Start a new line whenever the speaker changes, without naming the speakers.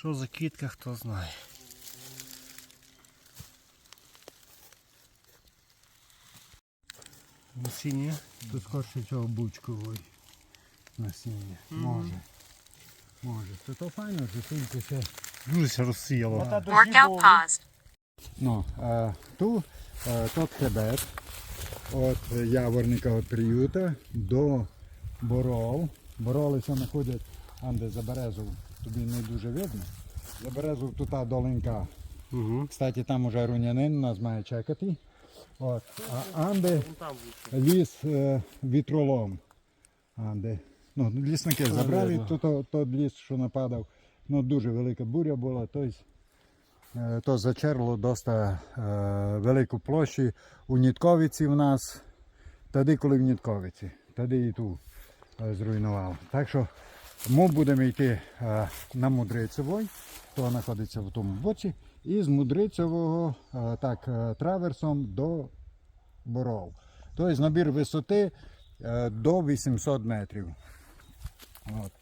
Що за квітка, хто знає. Насіння.
Тут скорше цього бучкової насіння. Може. Може. То то файно, що тільки ще.
Дуже розсіяло.
Workout paused.
Ну, а ту, а, тот хребет от Яворника от приюта до Боров. Боролися знаходять там, де за березу, тобі не дуже видно. За березу тут та долинка.
Угу.
Кстати, там уже рунянин нас має чекати. От. А Анде ліс е, вітролом. Анде. Ну, лісники забрали то, то, то ліс, що нападав. Ну, дуже велика буря була. Тобто, е, то зачерло доста е, велику площу у Нітковиці в нас. Тоді, коли в Нітковиці. Тоді і ту е, зруйнувало. Так що ми будемо йти е, на Мудрицевой, то знаходиться в тому боці, і з Мудрицевого е, так, е, траверсом до Боров. Тобто набір висоти до 800 метрів. От.